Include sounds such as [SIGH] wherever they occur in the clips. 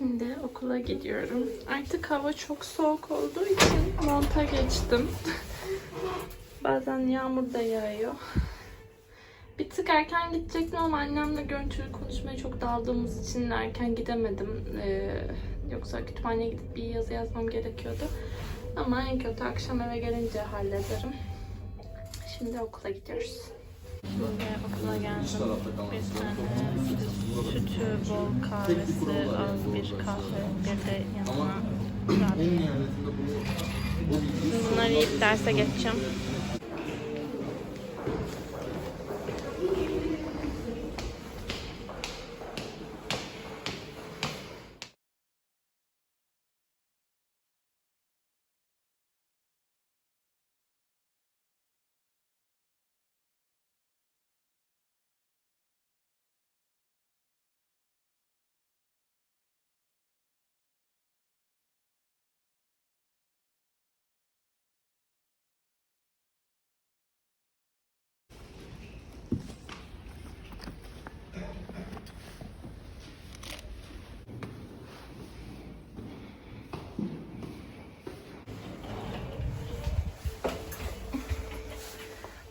Şimdi okula gidiyorum. Artık hava çok soğuk olduğu için monta geçtim. [LAUGHS] Bazen yağmur da yağıyor. Bir tık erken gidecektim ama annemle görüntülü konuşmaya çok daldığımız için erken gidemedim. Ee, yoksa kütüphaneye gidip bir yazı yazmam gerekiyordu. Ama en kötü akşam eve gelince hallederim. Şimdi okula gidiyoruz. Şimdi okula geldim. Bir tane sütü bol kahvesi, az bir kahve, bir de yanına. Bunları yiyip derse geçeceğim.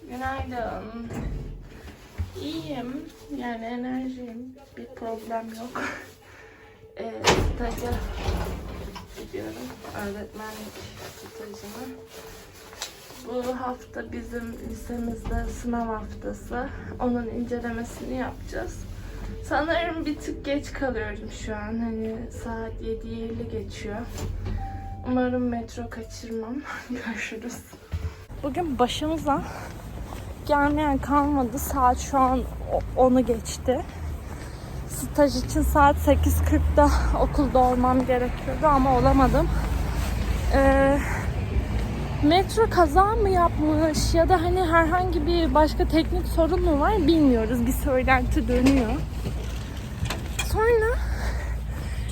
Günaydın. İyiyim. Yani enerjiyim. Bir problem yok. Ee, staja gidiyorum. Öğretmenlik stajına. Bu hafta bizim lisemizde sınav haftası. Onun incelemesini yapacağız. Sanırım bir tık geç kalıyorum şu an. Hani saat 7'yi 50 geçiyor. Umarım metro kaçırmam. [LAUGHS] Görüşürüz. Bugün başımıza gelmeyen kalmadı. Saat şu an o- 10'u geçti. Staj için saat 8.40'da okulda olmam gerekiyordu ama olamadım. Ee, metro kaza mı yapmış ya da hani herhangi bir başka teknik sorun mu var bilmiyoruz. Bir söylenti dönüyor. Sonra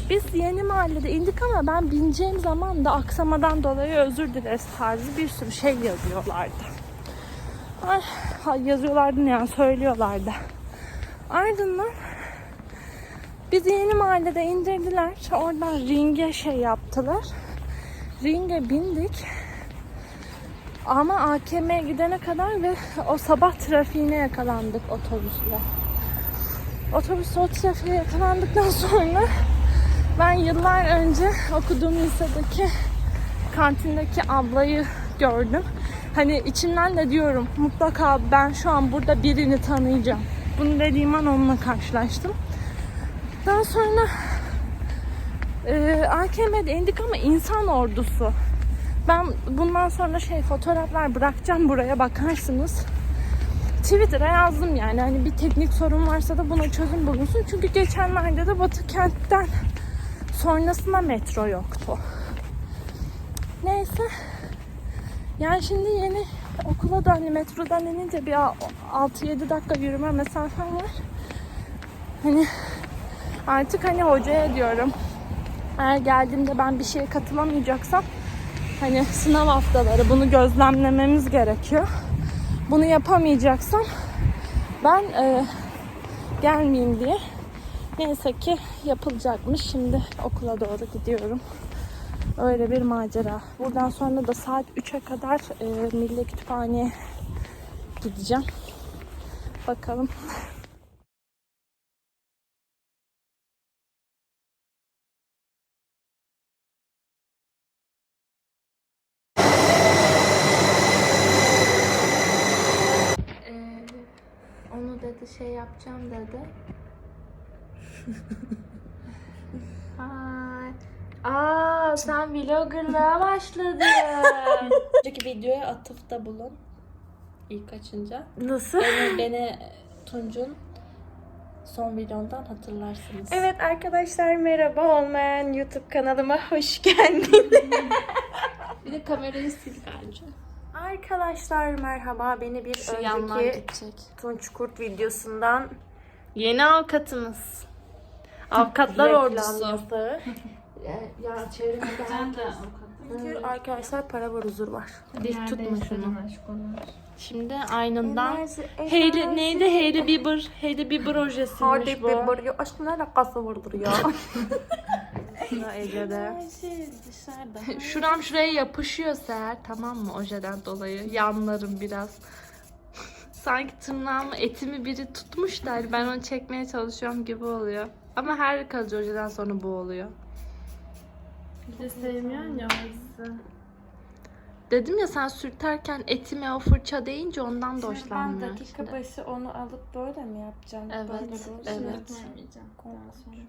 biz yeni mahallede indik ama ben bineceğim zaman da aksamadan dolayı özür dileriz tarzı bir sürü şey yazıyorlardı. Ay, yazıyorlardı ne yani söylüyorlardı. Ardından bizi yeni mahallede indirdiler. Oradan ringe şey yaptılar. Ringe bindik. Ama AKM'ye gidene kadar ve o sabah trafiğine yakalandık otobüsle. Otobüs o trafiğe yakalandıktan sonra ben yıllar önce okuduğum lisedeki kantindeki ablayı gördüm. Hani içimden de diyorum mutlaka ben şu an burada birini tanıyacağım. Bunu dediğim an onunla karşılaştım. Daha sonra e, AKM'de indik ama insan ordusu. Ben bundan sonra şey fotoğraflar bırakacağım buraya bakarsınız. Twitter'a yazdım yani hani bir teknik sorun varsa da buna çözüm bulunsun. Çünkü geçenlerde de Batı kentten sonrasında metro yoktu. Neyse. Yani şimdi yeni okula da hani metrodan inince bir 6-7 dakika yürüme mesafem var. Hani artık hani hocaya diyorum. Eğer geldiğimde ben bir şeye katılamayacaksam hani sınav haftaları bunu gözlemlememiz gerekiyor. Bunu yapamayacaksam ben e, gelmeyeyim diye neyse ki yapılacakmış. Şimdi okula doğru gidiyorum. Öyle bir macera. Buradan sonra da saat 3'e kadar e, Milli Kütüphane'ye gideceğim. Bakalım. Ee, onu dedi şey yapacağım dedi. [LAUGHS] Ay. Aa sen vloggerlığa başladın. Önceki videoya atıfta bulun. İlk açınca. Nasıl? Beni, beni Tunç'un son videondan hatırlarsınız. Evet arkadaşlar merhaba olmayan YouTube kanalıma hoş geldiniz. [LAUGHS] Bir de kamerayı sil bence. arkadaşlar merhaba beni bir Şu önceki. Tunç Kurt videosundan Yeni avukatımız. Avukatlar ordusu. [LAUGHS] reklamladı. Ya çevremde Sen de avukat. Çünkü arkadaşlar para var huzur var. dik tutma şunu. Şimdi aynından Hailey neydi? Hailey Bieber. Hailey Bieber ojesiymiş Hadi bu. bir var ya aşkın ne alakası vardır ya. [LAUGHS] Dışarıda. Şuram şuraya yapışıyor Seher tamam mı ojeden dolayı. Yanlarım biraz. [LAUGHS] Sanki tırnağımı etimi biri tutmuş da hani ben onu çekmeye çalışıyorum gibi oluyor. Ama her kalıcı ojeden sonra bu oluyor. Bir de sevmiyorsun ya. Dedim ya sen sürterken etime o fırça deyince ondan da Şimdi hoşlanmıyor. Ben dakika Şimdi. başı onu alıp böyle mi yapacağım? Evet, Böyle böyle. evet. Yapmayacağım. Ondan sonra.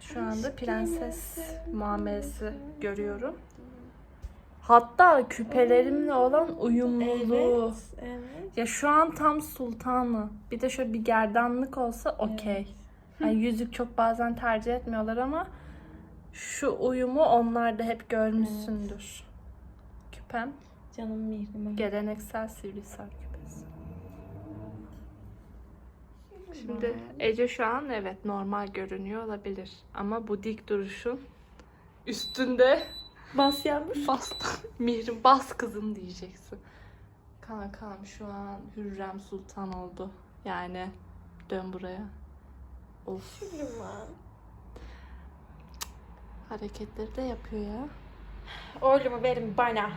Şu anda prenses muamelesi görüyorum. Hatta küpelerimle olan uyumluluğu. Evet. Evet. Ya şu an tam sultanı. Bir de şöyle bir gerdanlık olsa okey. Yani yüzük çok bazen tercih etmiyorlar ama şu uyumu onlar da hep görmüşsündür. Küpem Canım mihrim. geleneksel Sivrisar küpesi. Şimdi Ece şu an evet normal görünüyor olabilir. Ama bu dik duruşun üstünde Bas yavrum. bas, [LAUGHS] mihrim bas kızım diyeceksin. Kankam şu an Hürrem Sultan oldu. Yani dön buraya. Of hareketleri de yapıyor ya. Oğlumu verin bana.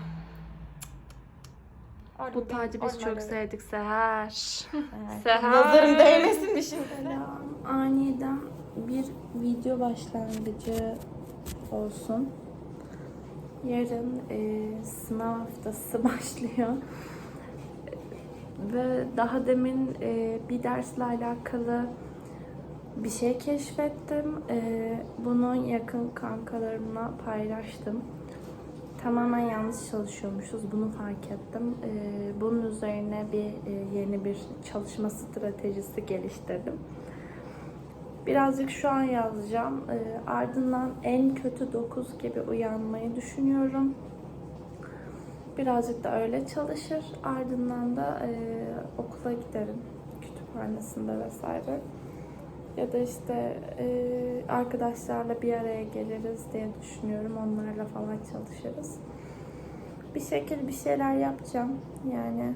Oğlumu Bu tacı biz çok sevdik Seher. Seher. Nazarım değmesin mi şimdi? Aniden bir video başlangıcı olsun. Yarın e, sınav haftası [LAUGHS] başlıyor. Ve daha demin e, bir dersle alakalı bir şey keşfettim. E, bunu yakın kankalarımla paylaştım. Tamamen yanlış çalışıyormuşuz. Bunu fark ettim. E, bunun üzerine bir e, yeni bir çalışma stratejisi geliştirdim. Birazcık şu an yazacağım. E, ardından en kötü 9 gibi uyanmayı düşünüyorum. Birazcık da öyle çalışır. Ardından da e, okula giderim. Kütüphanesinde vesaire. Ya da işte e, arkadaşlarla bir araya geliriz diye düşünüyorum. Onlarla falan çalışırız. Bir şekilde bir şeyler yapacağım. Yani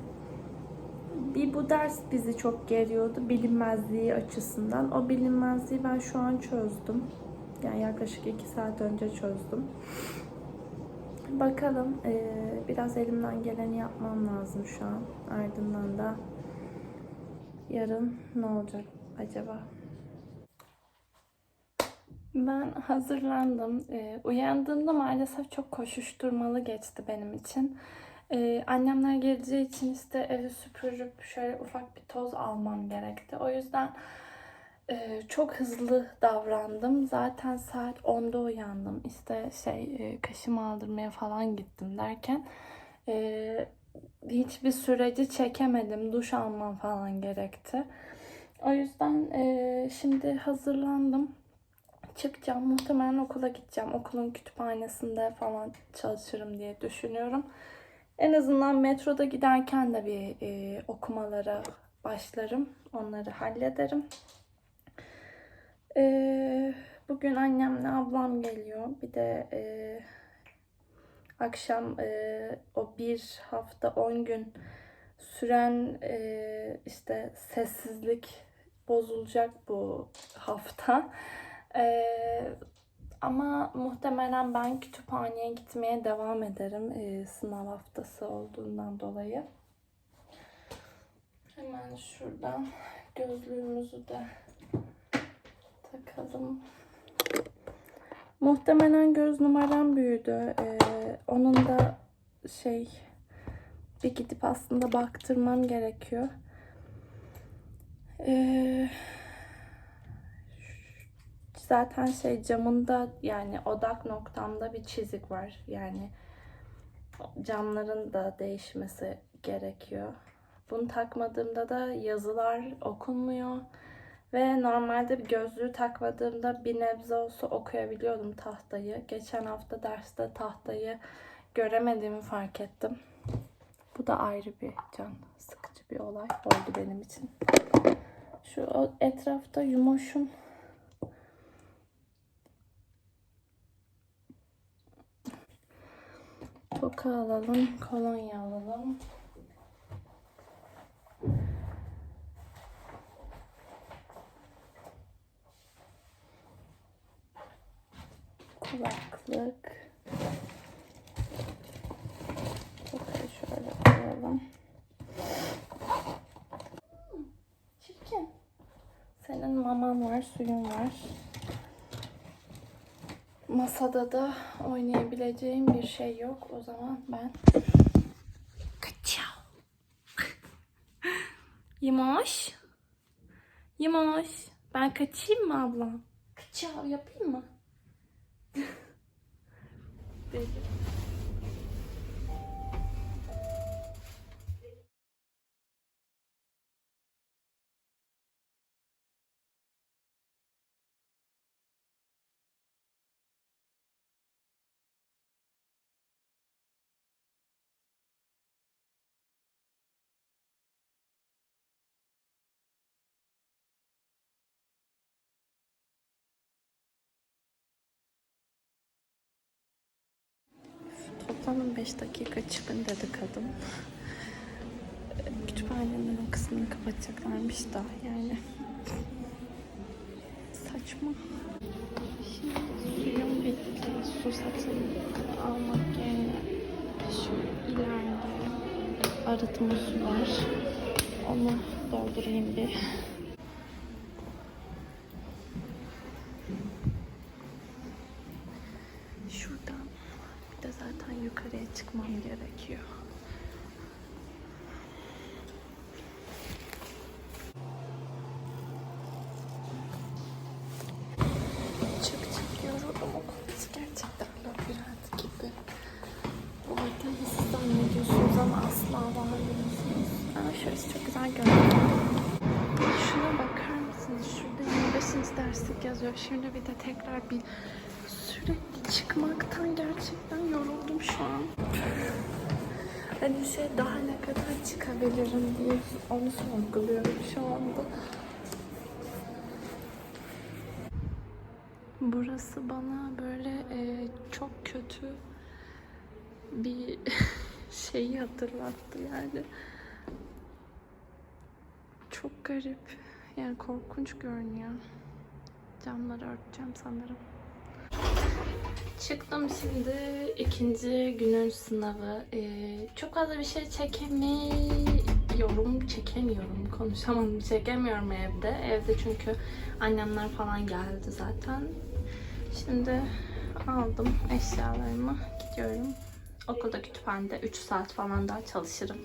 bir bu ders bizi çok geriyordu bilinmezliği açısından. O bilinmezliği ben şu an çözdüm. Yani yaklaşık iki saat önce çözdüm. Bakalım eee, biraz elimden geleni yapmam lazım şu an. Ardından da yarın ne olacak acaba? Ben hazırlandım. Ee, uyandığımda maalesef çok koşuşturmalı geçti benim için. Ee, annemler geleceği için işte evi süpürüp şöyle ufak bir toz almam gerekti. O yüzden e, çok hızlı davrandım. Zaten saat 10'da uyandım. İşte şey e, kaşımı aldırmaya falan gittim derken e, hiçbir süreci çekemedim. Duş almam falan gerekti. O yüzden e, şimdi hazırlandım çıkacağım. Muhtemelen okula gideceğim. Okulun kütüphanesinde falan çalışırım diye düşünüyorum. En azından metroda giderken de bir e, okumalara başlarım. Onları hallederim. E, bugün annemle ablam geliyor. Bir de e, akşam e, o bir hafta on gün süren e, işte sessizlik bozulacak bu hafta. Ee, ama muhtemelen ben kütüphaneye gitmeye devam ederim ee, sınav haftası olduğundan dolayı. Hemen şuradan gözlüğümüzü de takalım. Muhtemelen göz numaram büyüdü. Ee, onun da şey bir gidip aslında baktırmam gerekiyor. Ee, zaten şey camında yani odak noktamda bir çizik var. Yani camların da değişmesi gerekiyor. Bunu takmadığımda da yazılar okunmuyor. Ve normalde bir gözlüğü takmadığımda bir nebze olsa okuyabiliyordum tahtayı. Geçen hafta derste tahtayı göremediğimi fark ettim. Bu da ayrı bir can sıkıcı bir olay oldu benim için. Şu etrafta yumoşum Toka alalım, kolonya alalım. kulaklık. Bakın şöyle koyalım. Çirkin. Senin maman var, suyun var. Masada da oynayabileceğim bir şey yok. O zaman ben kaçacağım. Yimoş. Yimoş. Ben kaçayım mı abla? Kaçav yapayım mı? [LAUGHS] Peki. Toplamın 5 dakika çıkın dedi kadın. Kütüphanenin o kısmını kapatacaklarmış da yani saçma. Şimdi suyum bitti. Su satın almak yerine şu ileride arıtma su var. Onu doldurayım bir. Şuradan bir de zaten yukarıya çıkmam gerekiyor. Çık çık yoruldum okulası gerçekten labirent gibi. Bu arada siz zannediyorsunuz ama asla varmıyorsunuz. Ama güzel görünüyor. Şuna bakar mısınız? Şurada 25. derslik yazıyor. Şimdi bir de tekrar bir sürekli çıkmaktan gerçekten yoruldum şu an. Hani şey daha ne kadar çıkabilirim diye onu sorguluyorum şu anda. Burası bana böyle e, çok kötü bir [LAUGHS] şeyi hatırlattı yani. Çok garip. Yani korkunç görünüyor. Camları örteceğim sanırım. Çıktım şimdi ikinci günün sınavı. Ee, çok fazla bir şey çekemiyorum, çekemiyorum, konuşamadım, [LAUGHS] çekemiyorum evde. Evde çünkü annemler falan geldi zaten. Şimdi aldım eşyalarımı, gidiyorum. Okulda kütüphanede 3 saat falan daha çalışırım.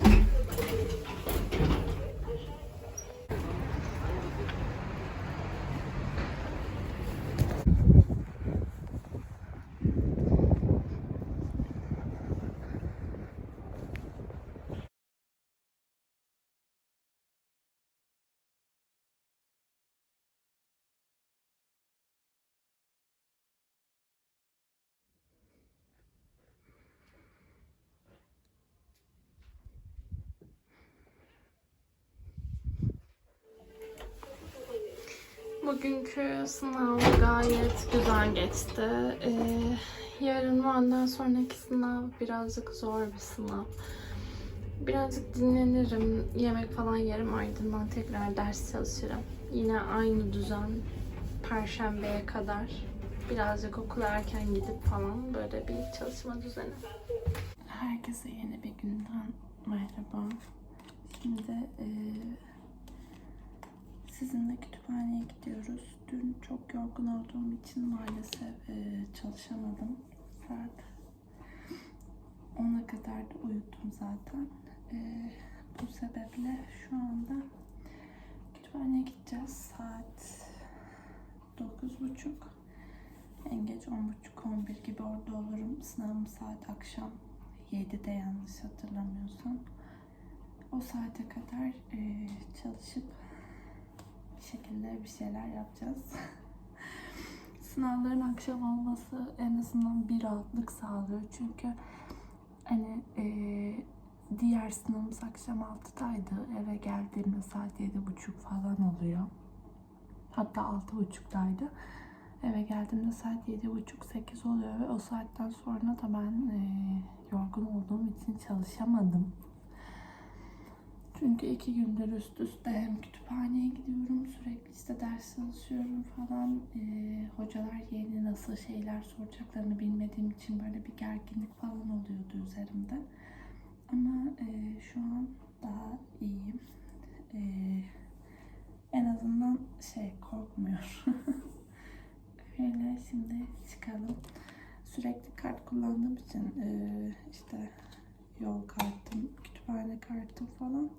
Bugünkü sınav gayet güzel geçti. Ee, yarın ve ondan sonraki sınav birazcık zor bir sınav. Birazcık dinlenirim, yemek falan yerim ardından tekrar ders çalışırım. Yine aynı düzen perşembeye kadar birazcık okula erken gidip falan böyle bir çalışma düzeni. Herkese yeni bir günden merhaba. Şimdi eee Sizinle kütüphaneye gidiyoruz. Dün çok yorgun olduğum için maalesef e, çalışamadım. Saat 10'a kadar da uyudum zaten. E, bu sebeple şu anda kütüphaneye gideceğiz. Saat 9.30. En geç 10.30-11 gibi orada olurum. Sınavım saat akşam 7'de yanlış hatırlamıyorsam. O saate kadar e, çalışıp bir şekilde bir şeyler yapacağız. [LAUGHS] Sınavların akşam olması en azından bir rahatlık sağlıyor. Çünkü hani eee, diğer sınavımız akşam 6'daydı. Eve geldiğimde saat 7.30 falan oluyor. Hatta 6.30'daydı. Eve geldiğimde saat 7.30-8 oluyor ve o saatten sonra da ben eee, yorgun olduğum için çalışamadım. Çünkü iki gündür üst üste hem kütüphaneye gidiyorum, sürekli işte ders çalışıyorum falan. Ee, hocalar yeni nasıl şeyler soracaklarını bilmediğim için böyle bir gerginlik falan oluyordu üzerimde. Ama e, şu an daha iyiyim. Ee, en azından şey korkmuyor. [LAUGHS] Öyle şimdi çıkalım. Sürekli kart kullandığım için e, işte yol kartım, kütüphane kartım falan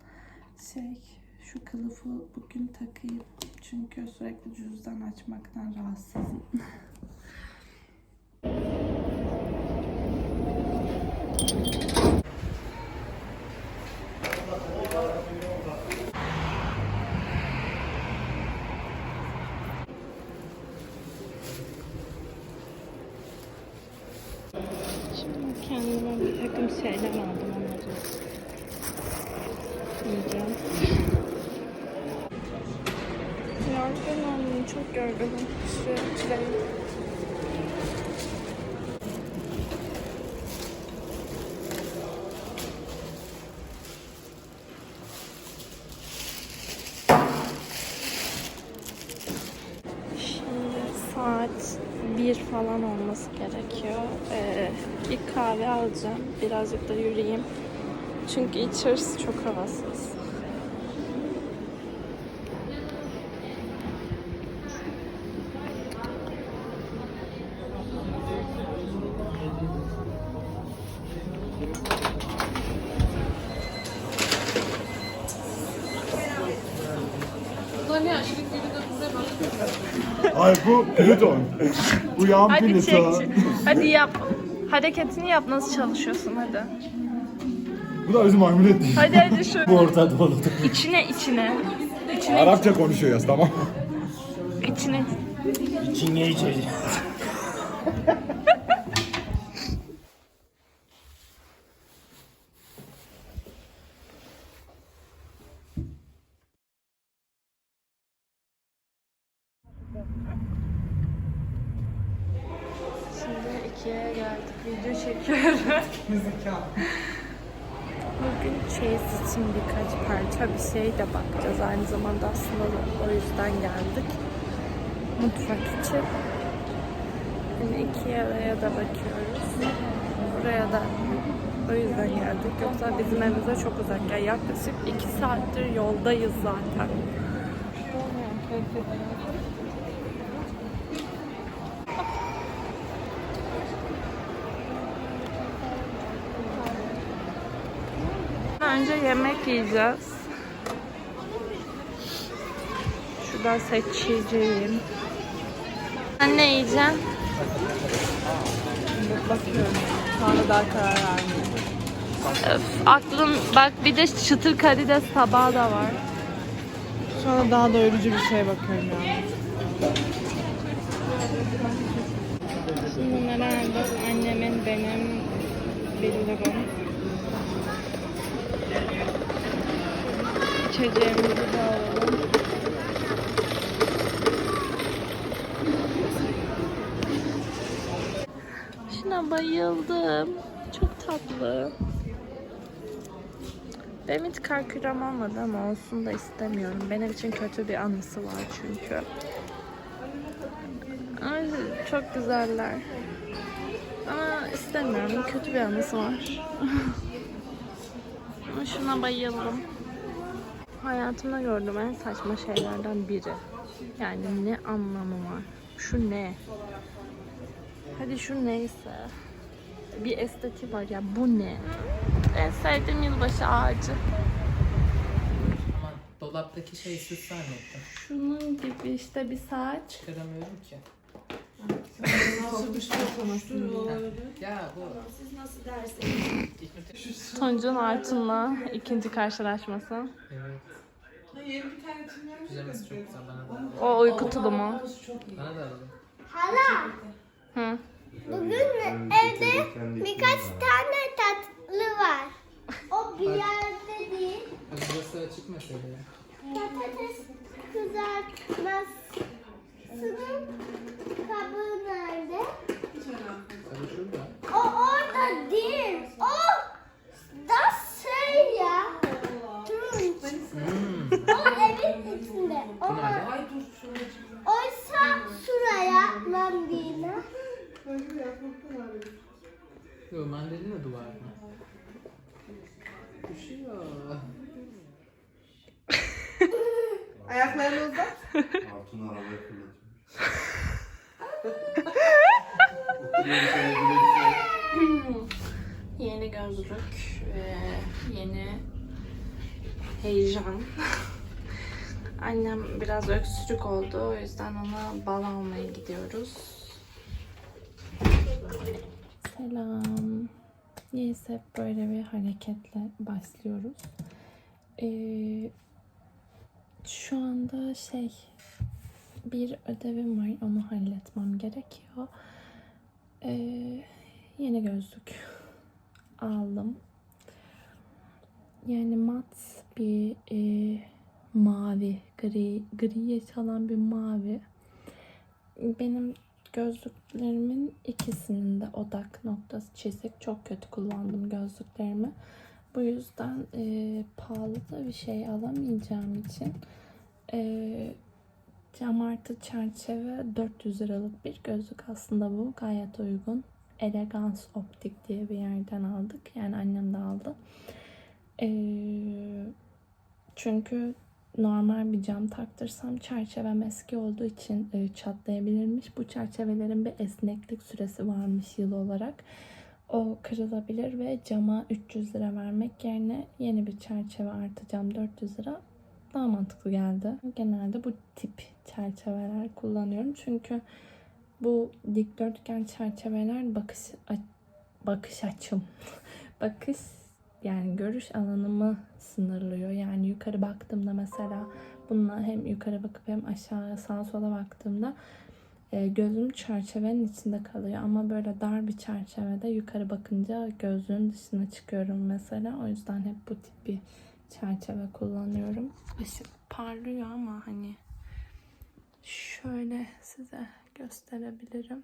şey şu kılıfı bugün takayım. Çünkü sürekli cüzdan açmaktan rahatsızım. Şimdi kendime bir takım şeyler aldım onları. Yiyeceğim. Yorgunum, çok yorgunum. Şu şurayı. Şimdi saat 1 falan olması gerekiyor. Ee, bir kahve alacağım. Birazcık da yürüyeyim. Çünkü içerisi çok havasız. Ay bu Plüton. Bu yan Hadi çek. Hadi yap. Hareketini yap. Nasıl çalışıyorsun hadi. Bu da bizim maymun etti. Hadi hadi şu. Bu Orta Doğu'da. İçine içine. İçine Arapça konuşuyor ya tamam. içine. Çingeyi içecek. Şimdi ikiye geldik. Video çekiyorum. Bugün çeyiz için birkaç parça bir şey de bakacağız. Aynı zamanda aslında o yüzden geldik. Mutfak için. Şimdi Ikea'ya da bakıyoruz. Buraya da o yüzden geldik. Yoksa bizim evimize çok uzak. Yani yaklaşık iki saattir yoldayız zaten. Önce yemek yiyeceğiz. Şuradan seçeceğim. Sen ne yiyeceksin? Bakıyorum. Şu anda daha karar vermiyorum. Öf, aklım bak bir de çıtır karides tabağı da var. Şu anda daha doyurucu bir şeye bakıyorum yani. Şimdi herhalde annemin benim bilirim. İçeceğimizi de alalım. Şuna bayıldım. Çok tatlı. Benim hiç kar kürem olmadı ama olsun da istemiyorum. Benim için kötü bir anısı var çünkü. Ay, çok güzeller. Ama istemiyorum. Kötü bir anısı var. [LAUGHS] Şuna bayıldım. Hayatımda gördüğüm en saçma şeylerden biri. Yani ne anlamı var? Şu ne? Hadi şu neyse. Bir esteti var ya bu ne? En sevdiğim yılbaşı ağacı. Ama dolaptaki şeyi süs zannettim. Şunun gibi işte bir saat. Çıkaramıyorum ki. Ya bu. Sonucun Artun'la ikinci karşılaşması. Evet. Pijaması çok güzel bana da. O uyku tulumu. Bana da alalım. Hala Hı. bugün evde birkaç tane tatlı var. O bir yerde değil. Burası açık mesela. Patates Sınıf kabı nerede? Hani şurada. O orada değil. O da şey ya. Turunç. O evin içinde. Ama oysa şuraya mandina. Böyle bir yapmaktan ağrıyor. Yo mandalina duvar mı? Bir şey. Ayaklarını uzat. Altın arabaya fırlatıyor. Yeni gözlük ve yeni heyecan. Annem biraz öksürük oldu. O yüzden ona bal almaya gidiyoruz. Selam. Neyse hep böyle bir hareketle başlıyoruz. Ee, şu anda şey bir ödevim var onu halletmem gerekiyor. Ee, yeni gözlük aldım. Yani mat bir e, mavi, gri, griye çalan bir mavi. Benim gözlüklerimin ikisinin de odak noktası çizik. Çok kötü kullandım gözlüklerimi. Bu yüzden e, pahalı da bir şey alamayacağım için e, cam artı çerçeve 400 liralık bir gözlük aslında bu. Gayet uygun. Elegans Optik diye bir yerden aldık. Yani annem de aldı. E, çünkü normal bir cam taktırsam çerçevem eski olduğu için e, çatlayabilirmiş. Bu çerçevelerin bir esneklik süresi varmış yıl olarak. O kırılabilir ve cama 300 lira vermek yerine yeni bir çerçeve artı cam 400 lira daha mantıklı geldi. Genelde bu tip çerçeveler kullanıyorum. Çünkü bu dikdörtgen çerçeveler bakış bakış açım. [LAUGHS] bakış yani görüş alanımı sınırlıyor. Yani yukarı baktığımda mesela bununla hem yukarı bakıp hem aşağı sağa sola baktığımda e, gözüm çerçevenin içinde kalıyor. Ama böyle dar bir çerçevede yukarı bakınca gözlüğün dışına çıkıyorum mesela. O yüzden hep bu tip bir çerçeve kullanıyorum. Işık parlıyor ama hani şöyle size gösterebilirim.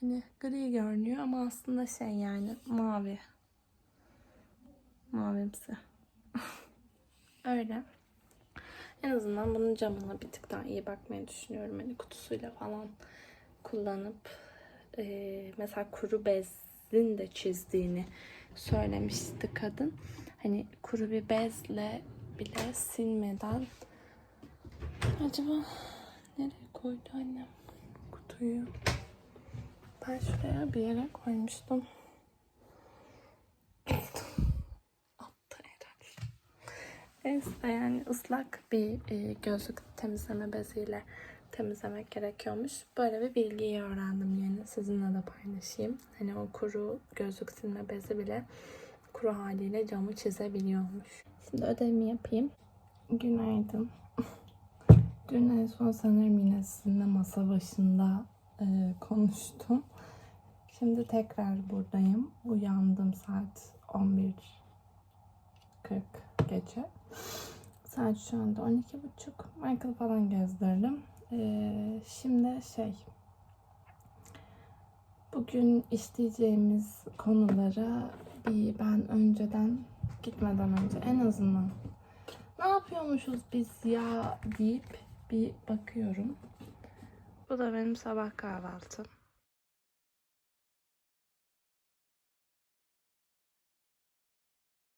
Hani gri görünüyor ama aslında şey yani mavi. Mavimsi. [LAUGHS] Öyle. En azından bunun camına bir tık daha iyi bakmayı düşünüyorum. Hani kutusuyla falan kullanıp eee, mesela kuru bezin de çizdiğini söylemişti kadın. Hani kuru bir bezle bile silmeden acaba nereye koydu annem kutuyu? Ben şuraya bir yere koymuştum. Attı herhalde. Neyse yani ıslak bir e, gözlük temizleme beziyle temizlemek gerekiyormuş. Böyle bir bilgiyi öğrendim yani sizinle de paylaşayım. Hani o kuru gözlük silme bezi bile kuru haliyle camı çizebiliyormuş. Şimdi ödevimi yapayım. Günaydın. [LAUGHS] Dün en son sanırım yine sizinle masa başında e, konuştum. Şimdi tekrar buradayım. Uyandım saat 11.40 gece. Saat şu anda 12.30. Michael falan gezdirdim. Ee, şimdi şey bugün işleyeceğimiz konulara bir ben önceden gitmeden önce en azından ne yapıyormuşuz biz ya deyip bir bakıyorum. Bu da benim sabah kahvaltım.